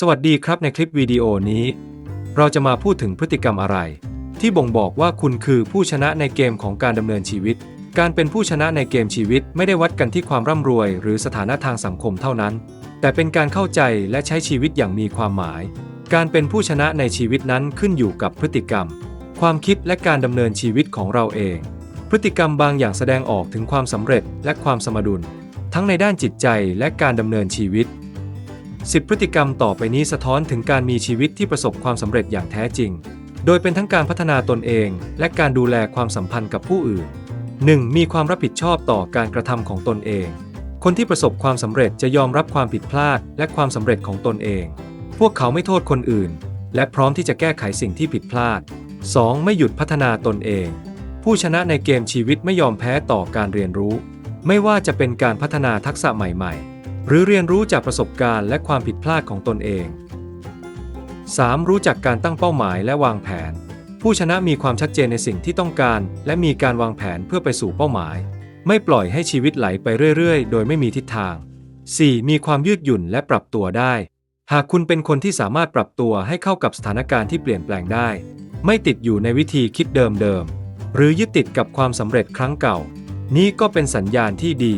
สวัสดีครับในคลิปวิดีโอนี้ เราจะมาพูดถึงพฤติกรรมอะไร ที่บ่งบอกว่าคุณคือผู้ชนะในเกมของการดำเนินชีวิต การเป็นผู้ชนะในเกมชีวิตไม่ได้วัดกันที่ความร่ำรวย หรือสถานะทางสังคมเท่านั้น แต่เป็นการเข้าใจและใช้ชีวิตอย่างมีความหมาย การเป็นผู้ชนะในชีวิตนั้นขึ้นอยู่กับพฤติกรรม ความคิดและการดำเนินชีวิตของเราเอง พฤติกรรมบางอย่างแสดงออกถึงความสำเร็จและความสมดุล ทั้งในด้านจิตใจและการดำเนินชีวิต 10พฤติกรรมต่อไปนี้สะท้อนถึงการมีชีวิตที่ประสบความสำเร็จอย่างแท้จริง โดยเป็นทั้งการพัฒนาตนเอง และการดูแลความสัมพันธ์กับผู้อื่น 1. มีความรับผิดชอบต่อการกระทำของตนเอง คนที่ประสบความสำเร็จจะยอมรับความผิดพลาด และความสำเร็จของตนเอง พวกเขาไม่โทษคนอื่น และพร้อมที่จะแก้ไขสิ่งที่ผิดพลาด 2. ไม่หยุดพัฒนาตนเอง ผู้ชนะในเกมชีวิตไม่ยอมแพ้ต่อการเรียนรู้ ไม่ว่าจะเป็นการพัฒนาทักษะใหม่ ๆ หรือเรียนรู้จากประสบการณ์และความผิดพลาดของตนเอง 3. รู้จักการตั้งเป้าหมายและวางแผน ผู้ชนะมีความชัดเจนในสิ่งที่ต้องการ และมีการวางแผนเพื่อไปสู่เป้าหมาย ไม่ปล่อยให้ชีวิตไหลไปเรื่อยๆ โดยไม่มีทิศทาง 4. มีความยืดหยุ่นและปรับตัวได้ หากคุณเป็นคนที่สามารถปรับตัวให้เข้ากับสถานการณ์ที่เปลี่ยนแปลงได้ ไม่ติดอยู่ในวิธีคิดเดิมๆหรือยึดติดกับความสำเร็จครั้งเก่า นี่ก็เป็นสัญญาณที่ดี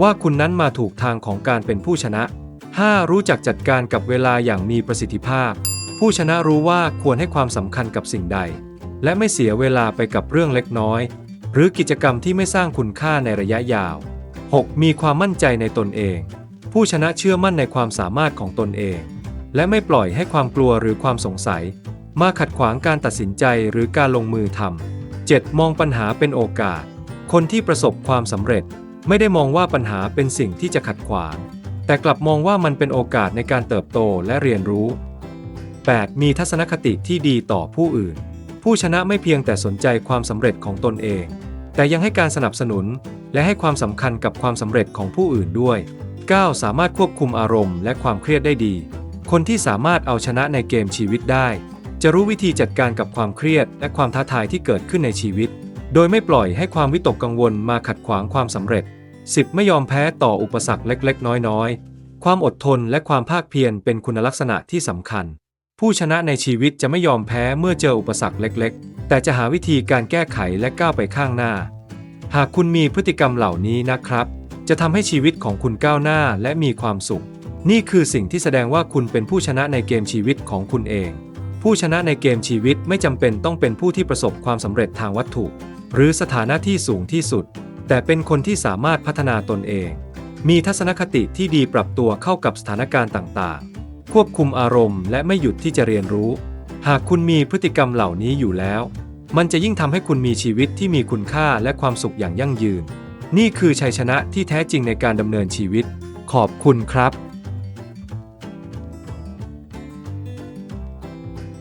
ว่าคุณนั้นมาถูกทางของการเป็นผู้ชนะ 5. รู้จักจัดการกับเวลาอย่างมีประสิทธิภาพ ผู้ชนะรู้ว่าควรให้ความสำคัญกับสิ่งใด และไม่เสียเวลาไปกับเรื่องเล็กน้อย หรือกิจกรรมที่ไม่สร้างคุณค่าในระยะยาว 6. มีความมั่นใจในตนเอง ผู้ชนะเชื่อมั่นในความสามารถของตนเอง และไม่ปล่อยให้ความกลัวหรือความสงสัย มาขัดขวางการตัดสินใจหรือการลงมือทำ 7. มองปัญหาเป็นโอกาส คนที่ประสบความสำเร็จ ไม่ได้มองว่าปัญหาเป็นสิ่งที่จะขัดขวาง แต่กลับมองว่ามันเป็นโอกาสในการเติบโตและเรียนรู้ 8. มีทัศนคติที่ดีต่อผู้อื่น ผู้ชนะไม่เพียงแต่สนใจความสำเร็จของตนเอง แต่ยังให้การสนับสนุน และให้ความสำคัญกับความสำเร็จของผู้อื่นด้วย 9. สามารถควบคุมอารมณ์และความเครียดได้ดี คนที่สามารถเอาชนะในเกมชีวิตได้ จะรู้วิธีจัดการกับความเครียดและความท้าทายที่เกิดขึ้นในชีวิต โดยไม่ปล่อยให้ความวิตกกังวลมาขัดขวางความสำเร็จ 10. ไม่ยอมแพ้ต่ออุปสรรคเล็กๆ น้อยๆ ความอดทนและความภาคเพียรเป็นคุณลักษณะที่สำคัญ ผู้ชนะในชีวิตจะไม่ยอมแพ้เมื่อเจออุปสรรคเล็ก ๆ แต่จะหาวิธีการแก้ไขและก้าวไปข้างหน้า หากคุณมีพฤติกรรมเหล่านี้นะครับ จะทำให้ชีวิตของคุณก้าวหน้าและมีความสุข นี่คือสิ่งที่แสดงว่าคุณเป็นผู้ชนะในเกมชีวิตของคุณเอง ผู้ชนะในเกมชีวิตไม่จำเป็นต้องเป็นผู้ที่ประสบความสำเร็จทางวัตถุ หรือสถานะที่สูงที่สุด แต่เป็นคนที่สามารถพัฒนาตนเอง มีทัศนคติที่ดีปรับตัวเข้ากับสถานการณ์ต่างๆ ควบคุมอารมณ์และไม่หยุดที่จะเรียนรู้ หากคุณมีพฤติกรรมเหล่านี้อยู่แล้ว มันจะยิ่งทำให้คุณมีชีวิตที่มีคุณค่าและความสุขอย่างยั่งยืน นี่คือชัยชนะที่แท้จริงในการดำเนินชีวิต ขอบคุณครับ